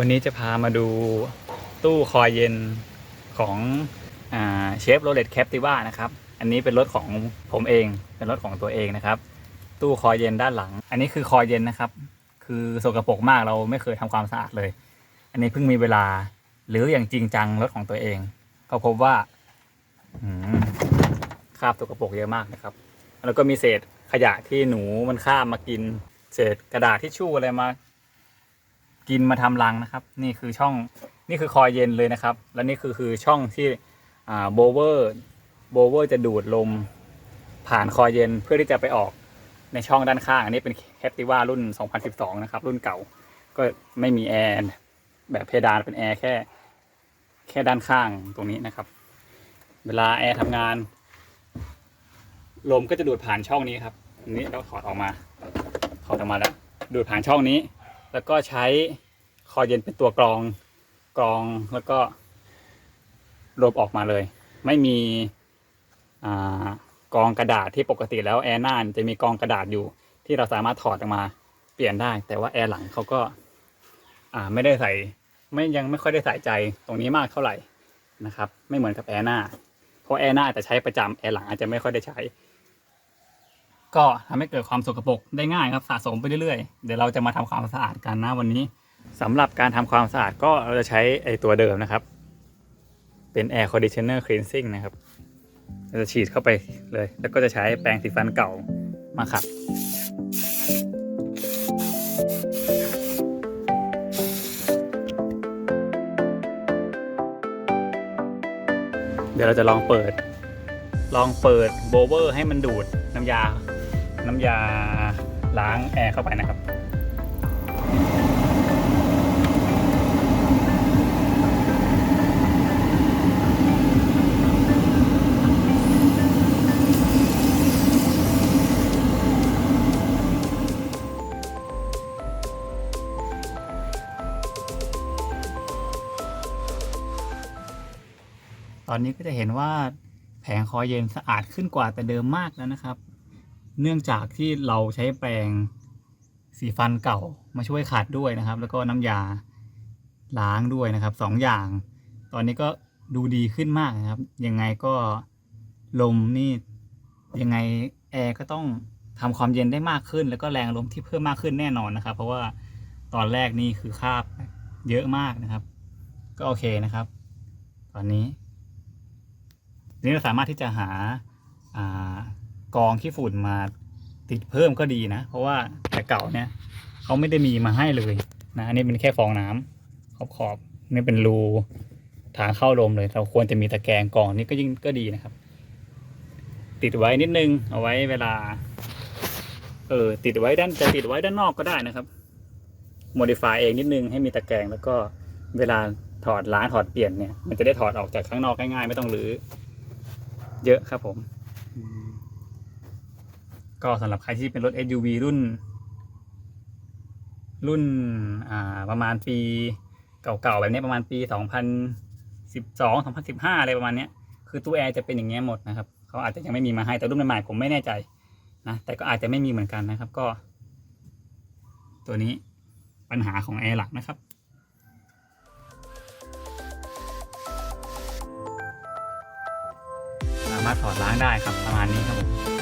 วันนี้จะพามาดูตู้คอยเย็นของเชฟโรเลตแคปติว่านะครับ อันนี้เป็นรถของผมเอง เป็นรถของตัวเองนะครับ ตู้คอยเย็นด้านหลัง อันนี้คือคอยเย็นนะครับ คือสกปรกมากเราไม่เคยทำความสะอาดเลย อันนี้เพิ่งมีเวลาหรืออย่างจริงจังรถของตัวเอง ก็พบว่าคราบสกปรกเยอะมากนะครับ แล้วก็มีเศษขยะที่หนูมันข้ามมากิน เศษกระดาษที่ชู่อะไรมา กินมาทำรังนะครับ นี่คือช่องนี่คือคอยเย็นเลยนะครับ และนี่คือคือช่องที่โบเวอร์โบเวอร์จะดูดลมผ่านคอยเย็นเพื่อที่จะไปออกในช่องด้านข้าง อันนี้เป็นแคปติว่ารุ่น 2012 นะครับ รุ่นเก่าก็ไม่มีแอร์แบบเพดานเป็นแอร์แค่แค่ด้านข้างตรงนี้นะครับ เวลาแอร์ทำงาน ลมก็จะดูดผ่านช่องนี้ครับอันนี้เราถอดออกมาถอดออกมาแล้วดูดผ่านช่องนี้ แล้วก็ใช้คอยเย็นเป็นตัวกรองกรองแล้วก็ลมออกมาเลย ไม่มีอกรองกระดาษที่ปกติแล้วแอร์หน้าจะมีกรองกระดาษอยู่ที่เราสามารถถอดออกมาเปลี่ยนได้ แต่ว่าแอร์หลังเขาก็อ่าไม่ได้ใส่ไม่ยังไม่ค่อยได้ใส่ใจตรงนี้มากเท่าไหร่นะครับ ไม่เหมือนกับแอร์หน้าเพราะแอร์หน้าจะใช้ประจำแอร์หลังอาจจะไม่ค่อยได้ใช้ ก็ทำให้เกิดความสกปรกได้ง่ายครับสะสมไปเรื่อยๆ เดี๋ยวเราจะมาทำความสะอาดกันนะวันนี้สำหรับการทำความสะอาดก็เราจะใช้ไอตัวเดิมนะครับ เป็น Air Conditioner Cleansing นะครับเราจะฉีดเข้าไปเลย แล้วก็จะใช้แปรงสีฟันเก่ามาขัดเดี๋ยวเราจะลองเปิด ลองเปิดโบเวอร์ให้มันดูดน้ำยา น้ำยาล้างแอร์เข้าไปนะครับตอนนี้ก็จะเห็นว่าแผงคอยเย็นสะอาดขึ้นกว่าแต่เดิมมากแล้วนะครับ เนื่องจากที่เราใช้แปรงสีฟันเก่ามาช่วยขัดด้วยนะครับ แล้วก็น้ำยาล้างด้วยนะครับสองอย่าง ตอนนี้ก็ดูดีขึ้นมากนะครับ ยังไงก็ลมนี่ยังไงแอร์ก็ต้องทำความเย็นได้มากขึ้น แล้วก็แรงลมที่เพิ่มมากขึ้นแน่นอนนะครับ เพราะว่าตอนแรกนี่คือคาบเยอะมากนะครับ ก็โอเคนะครับ ตอนนี้นี้เราสามารถที่จะหาา กองขี้ฝุ่นมาติดเพิ่มก็ดีนะ เพราะว่าแต่เก่าเนี่ยเขาไม่ได้มีมาให้เลยนะอันนี้เป็นแค่ฟองน้ำขอบขอบนี่เป็นรูทางเข้าลมเลย เราควรจะมีตะแกรงกองนี่ก็ยิ่งก็ดีนะครับ ติดไว้นิดนึง เอาไว้เวลา เออติดไว้ด้านจะติดไว้ด้านนอกก็ได้นะครับ modify เองนิดนึงให้มีตะแกรงแล้วก็เวลาถอดล้างถอดเปลี่ยนเนี่ยมันจะได้ถอดออกจากข้างนอกง่ายๆ ไม่ต้องรื้อเยอะครับผม ก็สำหรับใครที่เป็นรถ SUV รุ่น รุ่นประมาณปีเก่าๆแบบนี้ประมาณปี 2012 2015 อะไรประมาณนี้คือตู้แอร์จะเป็นอย่างเงี้ยหมดนะครับเขาอาจจะยังไม่มีมาให้แต่รุ่นใหม่ๆผมไม่แน่ใจนะแต่ก็อาจจะไม่มีเหมือนกันนะครับก็ ตัวนี้ปัญหาของแอร์หลักนะครับสามารถถอดล้างได้ครับประมาณนี้ครับผม